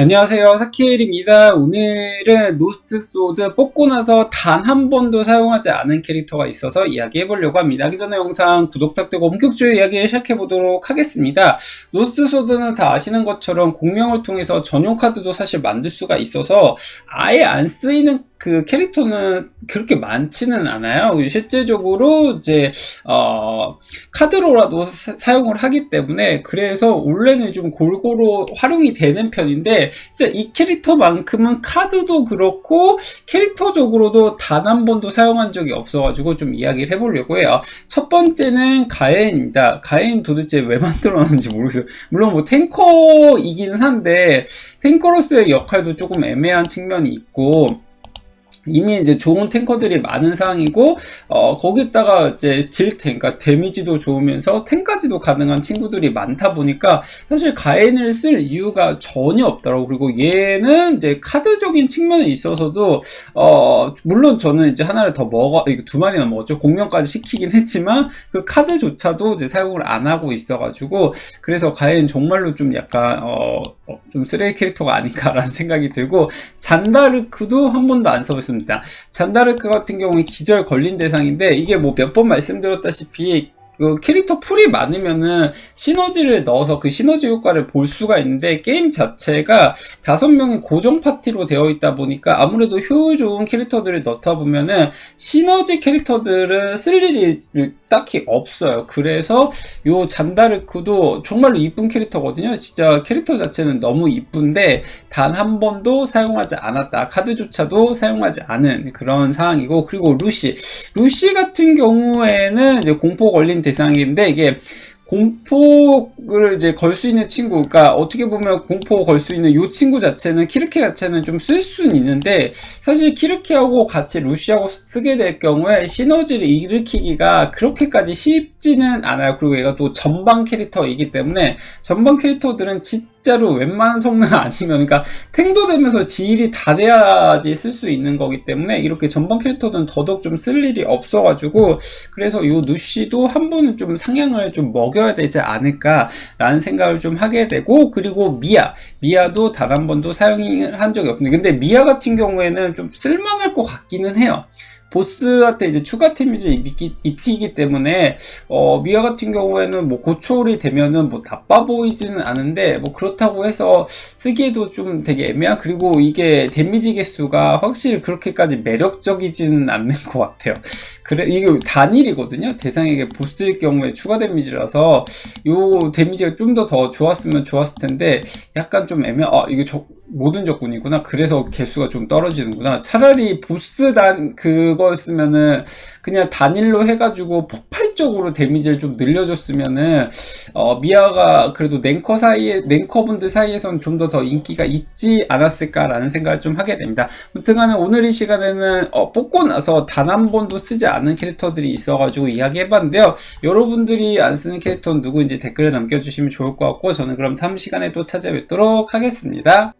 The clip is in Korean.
안녕하세요. 사키엘입니다. 오늘은 노스트 소드 뽑고 나서 단 한 번도 사용하지 않은 캐릭터가 있어서 이야기해 보려고 합니다. 하기 전에 영상 구독 부탁드리고 본격적으로 이야기 시작해 보도록 하겠습니다. 노스트 소드는 다 아시는 것처럼 공명을 통해서 전용 카드도 사실 만들 수가 있어서 아예 안 쓰이는 그 캐릭터는 그렇게 많지는 않아요. 실제적으로 이제 어 카드로라도 사, 용을 하기 때문에 그래서 원래는 좀 골고루 활용이 되는 편인데 진짜 이 캐릭터만큼은 카드도 그렇고 캐릭터적으로도 단 한 번도 사용한 적이 없어가지고 좀 이야기를 해보려고 해요. 첫 번째는 가엔입니다. 가엔 도대체 왜 만들어놨는지 모르겠어요. 물론 뭐 탱커이기는 한데 탱커로서의 역할도 조금 애매한 측면이 있고 이미 이제 좋은 탱커들이 많은 상황이고 어 거기다가 이제 딜탱 그러니까 데미지도 좋으면서 탱까지도 가능한 친구들이 많다 보니까 사실 가엔을 쓸 이유가 전혀 없더라고 그리고 얘는 이제 카드적인 측면에 있어서도 어 물론 저는 이제 하나를 더 먹어 두 마리나 먹었죠 공명까지 시키긴 했지만 그 카드조차도 이제 사용을 안 하고 있어가지고 그래서 가엔 정말로 좀 약간 어 좀 쓰레기 캐릭터가 아닌가라는 생각이 들고 잔다르크도 한 번도 안 써봤어요. 있습니다. 잔다르크 같은 경우에 기절 걸린 대상인데 이게 뭐 몇 번 말씀드렸다시피 그 캐릭터 풀이 많으면은 시너지를 넣어서 그 시너지 효과를 볼 수가 있는데 게임 자체가 다섯 명의 고정 파티로 되어 있다 보니까 아무래도 효율 좋은 캐릭터들을 넣다 보면은 시너지 캐릭터들은 쓸 일이 딱히 없어요. 그래서 요 잔다르크도 정말로 이쁜 캐릭터거든요. 진짜 캐릭터 자체는 너무 이쁜데 단 한 번도 사용하지 않았다. 카드조차도 사용하지 않은 그런 상황이고 그리고 루시 루시 같은 경우에는 이제 공포 걸린 대 상인데 이게 공포를 이제 걸 수 있는 친구, 그러니까 어떻게 보면 공포 걸 수 있는 이 친구 자체는 키르케 자체는 좀 쓸 수는 있는데 사실 키르케하고 같이 루시하고 쓰게 될 경우에 시너지를 일으키기가 그렇게까지 쉽지는 않아요. 그리고 얘가 또 전방 캐릭터이기 때문에 전방 캐릭터들은 진짜 진짜로 웬만한 성능 아니면 그러니까 탱도 되면서 딜이 다 돼야지 쓸 수 있는 거기 때문에 이렇게 전방 캐릭터는 더더욱 좀 쓸 일이 없어가지고 그래서 요 누시도 한 번은 좀 상향을 좀 먹여야 되지 않을까라는 생각을 좀 하게 되고 그리고 미아 미아도 단 한 번도 사용을 한 적이 없는데 근데 미아 같은 경우에는 좀 쓸만할 것 같기는 해요. 보스한테 이제 추가 데미지 입히기, 때문에 어, 미아 같은 경우에는 뭐 고초월이 되면은 뭐 나빠 보이지는 않은데 뭐 그렇다고 해서 쓰기에도 좀 되게 애매한 그리고 이게 데미지 개수가 확실히 그렇게까지 매력적이지는 않는 것 같아요. 그래 이게 단일이거든요. 대상에게 보스일 경우에 추가 데미지라서 요 데미지가 좀 더 더 좋았으면 좋았을 텐데 약간 좀 애매. 아 이게 저 모든 적군이구나. 그래서 개수가 좀 떨어지는구나. 차라리 보스단 그거였으면은 그냥 단일로 해가지고 폭발적으로 데미지를 좀 늘려줬으면은 어, 미아가 그래도 랭커 사이에 랭커분들 사이에서는 좀더 더 인기가 있지 않았을까라는 생각을 좀 하게 됩니다. 아무튼간에 오늘 이 시간에는 어, 뽑고 나서 단 한 번도 쓰지 않은 캐릭터들이 있어가지고 이야기해봤는데요. 여러분들이 안 쓰는 캐릭터는 누구인지 댓글에 남겨주시면 좋을 것 같고 저는 그럼 다음 시간에 또 찾아뵙도록 하겠습니다.